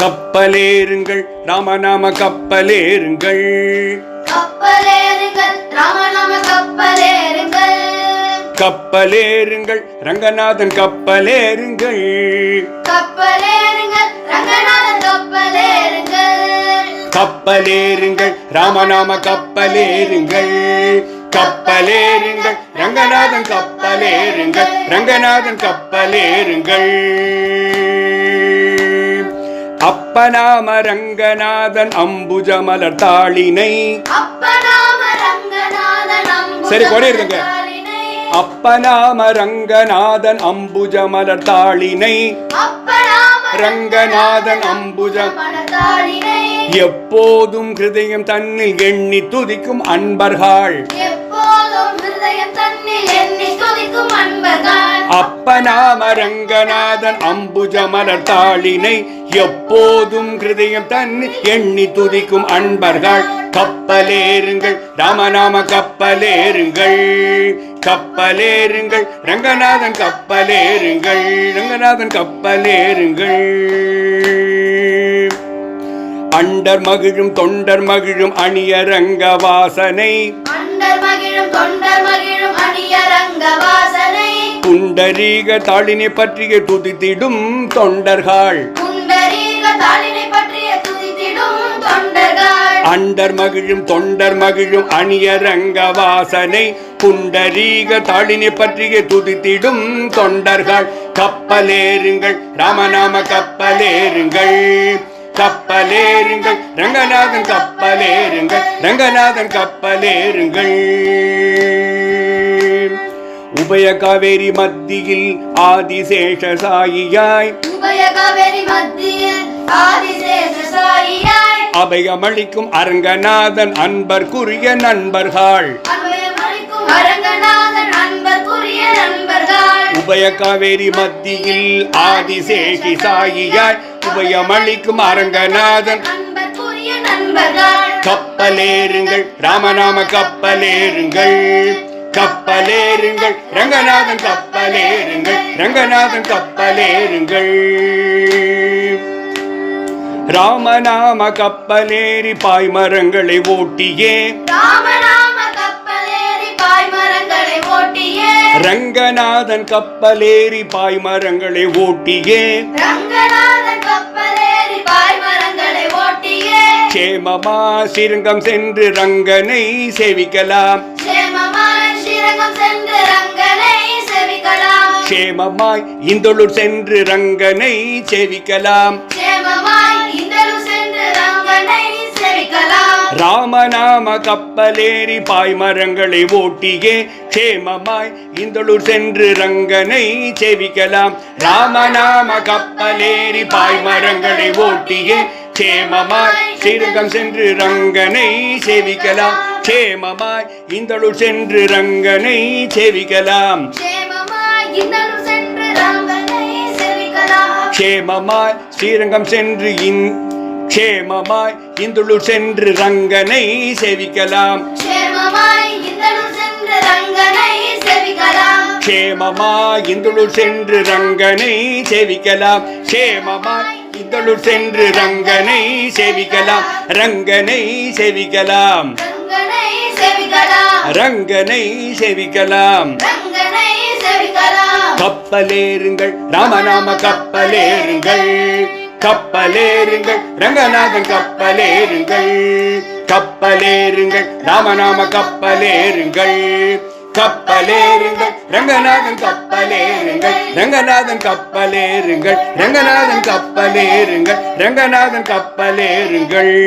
கப்பலேறுங்கள் ராமநாம கப்பலேறுங்கள். கப்பலேறுங்கள் ரங்கநாதன் கப்பலேறுங்கள். கப்பலேறுங்கள் ராமநாம கப்பலேறுங்கள். கப்பலேறுங்கள் ரங்கநாதன் கப்பலேறுங்கள் ரங்கநாதன் கப்பலேறுங்கள். அப்பநாம ரங்கநாதன் அம்புஜமலர் தாளினை சரி, கொடை இருங்க. மலர்த்தாளினை. அப்பநாம ரங்கநாதன் அம்புஜமலர் தாளினை ரங்கநாதன் அம்புஜம். எப்போதும் ஹிருதயம் தன்னில் எண்ணி துதிக்கும் அன்பர்கள் அப்பநாம ரங்கநாதன் அம்புஜமலர் தாளினை எப்போதும் கிருதயம் தன்னில் எண்ணி துதிக்கும் அன்பர்கள். கப்பலேருங்கள் ராமநாம கப்பலேருங்கள் கப்பலேருங்கள் ரங்கநாதன் கப்பலேருங்கள் ரங்கநாதன் கப்பலேருங்கள் அண்டர் மகிழும் தொண்டர் மகிழும் அணியரங்க வாசனை. அண்டர் மகிழும் தொண்டர் மகிழும் அணியரங்க வாசனை புண்டரீக தாளினை பற்றிய துதித்திடும் தொண்டர்கள். அண்டர் மகிழும் தொண்டர் மகிழும் அணியரங்க வாசனை புண்டரீக தாளினை பற்றிய துதித்திடும் தொண்டர்கள். கப்பலேறுங்கள் ராமநாம கப்பலேறுங்கள். கப்பலேறுங்கள் ரங்கநாதன் கப்பலேறுங்கள் ரங்கநாதன் கப்பலேறுங்கள். உபய காவேரி மத்தியில் ஆதிசேஷ சாயியாய். உபய காவேரி மத்தியில் ஆதிசேஷ சாயியாய். அபயமளிக்கும் அரங்கநாதன் அன்பர்க்குரிய நண்பர்கள். உபய காவேரி மத்தியில் ஆதிசேஷி சாயியாய். உபயமளிக்கும் அரங்கநாதன் கப்பலேறுங்கள். ராமநாம கப்பலேறுங்கள். கப்பலேறுங்கள். ரங்கநாதன் கப்பலேறுங்கள். ரங்கநாதன் கப்பலேறுங்கள். ராமநாம கப்பலேறி பாய்மரங்களை ஓட்டியே. ரங்கநாதன் கப்பலேறி பாய்மரங்களை ஓட்டியே. சேமமா சிருங்கம் சென்று ரங்கனை சேவிக்கலாம். செவிக்கலாம். சேமமாய் இந்தொழுர் சென்று ரங்கனை சேவிக்கலாம். ராமநாம கப்பலேறி பாய்மரங்களை ஓட்டியே சேமமாய் இந்தொழுர் சென்று ரங்கனை சேவிக்கலாம். ராமநாம கப்பலேறி பாய்மரங்களை ஓட்டியே சேமமாய் ஸ்ரீரங்கம் சென்று ரங்கனை சேவிக்கலாம். சேமமாய் இந்தொழுர் சென்று ரங்கனை சேவிக்கலாம். க்ஷேமமாய் ஸ்ரீரங்கம் சென்று இன் க்ஷேமமாய் இந்துளூர் சென்று ரங்கனை சேவிக்கலாம். க்ஷேமமாய் இந்துளூர் சென்று ரங்கனை சேவிக்கலாம். க்ஷேமமாய் இந்துளூர் சென்று ரங்கனை செவிக்கலாம். ரங்கனை சேவிக்கலாம். ரங்கனை செவிக்கலாம். கப்பலேறுங்கள் ராமநாம கப்பலேறுங்கள். கப்பலேறுங்கள் ரங்கநாதன் கப்பலேறுங்கள். கப்பலேறுங்கள் ராமநாம கப்பலேறுங்கள். கப்பலேறுங்கள் ரங்கநாதன் கப்பலேறுங்கள். ரங்கநாதன் கப்பலேறுங்கள். ரங்கநாதன் கப்பலேறுங்கள். ரங்கநாதன் கப்பலேறுங்கள்.